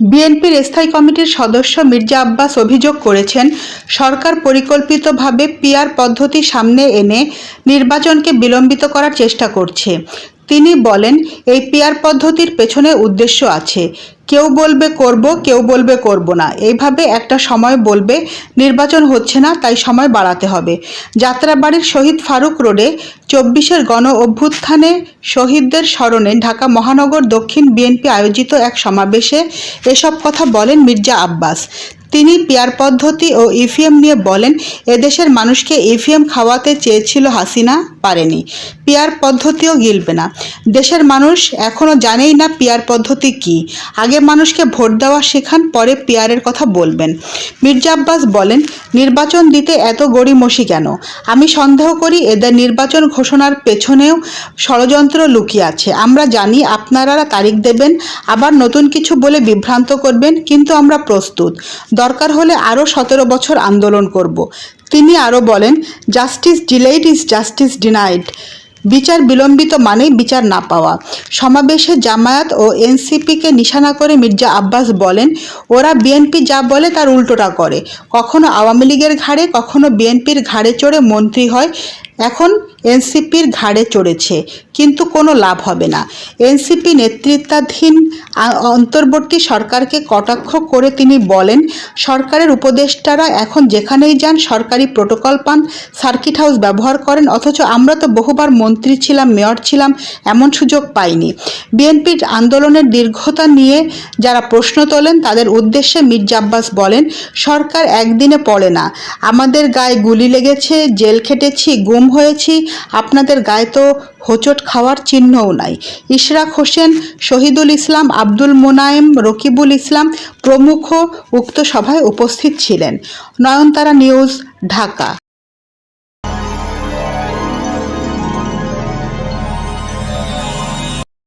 বিএনপির স্থায়ী কমিটির সদস্য মির্জা আব্বাস অভিযোগ করেছেন, সরকার পরিকল্পিতভাবে পিয়ার পদ্ধতি সামনে এনে নির্বাচনকে বিলম্বিত করার চেষ্টা করছে। তিনি বলেন, এই পিআর পদ্ধতির পেছনে উদ্দেশ্য আছে। কেউ বলবে করব, কেউ বলবে করব না। এইভাবে একটা সময় বলবে, নির্বাচন হচ্ছে না, তাই সময় বাড়াতে হবে। যাত্রাবাড়ির শহীদ ফারুক রোডে চব্বিশের গণ অভ্যুত্থানে শহীদদের স্মরণে ঢাকা মহানগর দক্ষিণ বিএনপি আয়োজিত এক সমাবেশে এসব কথা বলেন মির্জা আব্বাস। তিনি পিয়ার পদ্ধতি ও ইভিএম নিয়ে বলেন, এদেশের মানুষকে ইভিএম খাওয়াতে চেয়েছিল হাসিনা, পারেনি। পিয়ার পদ্ধতিও গিলবে না। দেশের মানুষ এখনও জানেই না পিয়ার পদ্ধতি কি। আগে মানুষকে ভোট দেওয়া শেখান, পরে পিয়ারের কথা বলবেন। মির্জা আব্বাস বলেন, নির্বাচন দিতে এত গড়িমসি কেন? আমি সন্দেহ করি এদের নির্বাচন ঘোষণার পেছনেও ষড়যন্ত্র লুকিয়ে আছে। আমরা জানি আপনারা তারিখ দেবেন, আবার নতুন কিছু বলে বিভ্রান্ত করবেন, কিন্তু আমরা প্রস্তুত। দরকার হলে আরও সতেরো বছর আন্দোলন করব। তিনি আরও বলেন justice delayed is justice denied বিচার বিলম্বিত মানেই বিচার না পাওয়া। সমাবেশে জামায়াত ও এনসিপিকে নিশানা করে মির্জা আব্বাস বলেন, ওরা বিএনপি যা বলে তার উল্টোটা করে। কখনো আওয়ামী লীগের ঘাড়ে, কখনো বিএনপির ঘাড়ে চড়ে মন্ত্রী হয়। এখন এনসিপির ঘাড়ে চড়েছে, কিন্তু কোনো লাভ হবে না। এনসিপি নেতৃত্বাধীন অন্তর্বর্তী সরকারকে কটাক্ষ করে তিনি বলেন, সরকারের উপদেষ্টারা এখন যেখানেই যান সরকারি প্রোটোকল পান, সার্কিট হাউস ব্যবহার করেন, অথচ আমরা তো বহুবার মন্ত্রী ছিলাম, মেয়র ছিলাম, এমন সুযোগ পাইনি। বিএনপির আন্দোলনের দীর্ঘতা নিয়ে যারা প্রশ্ন তোলেন, তাদের উদ্দেশ্যে মির্জা আব্বাস বলেন, সরকার একদিনে পড়ে না। আমাদের গায়ে গুলি লেগেছে, জেল খেটেছি, গুম হয়েছি, আপনাদের গায়ে তো হোচট খাওয়ার চিহ্নও নাই। ইশরাক হোসেন, শহীদুল ইসলাম, আব্দুল মোনায়েম, রকিবুল ইসলাম প্রমুখ উক্ত সভায় উপস্থিত ছিলেন। নয়নতারা নিউজ, ঢাকা।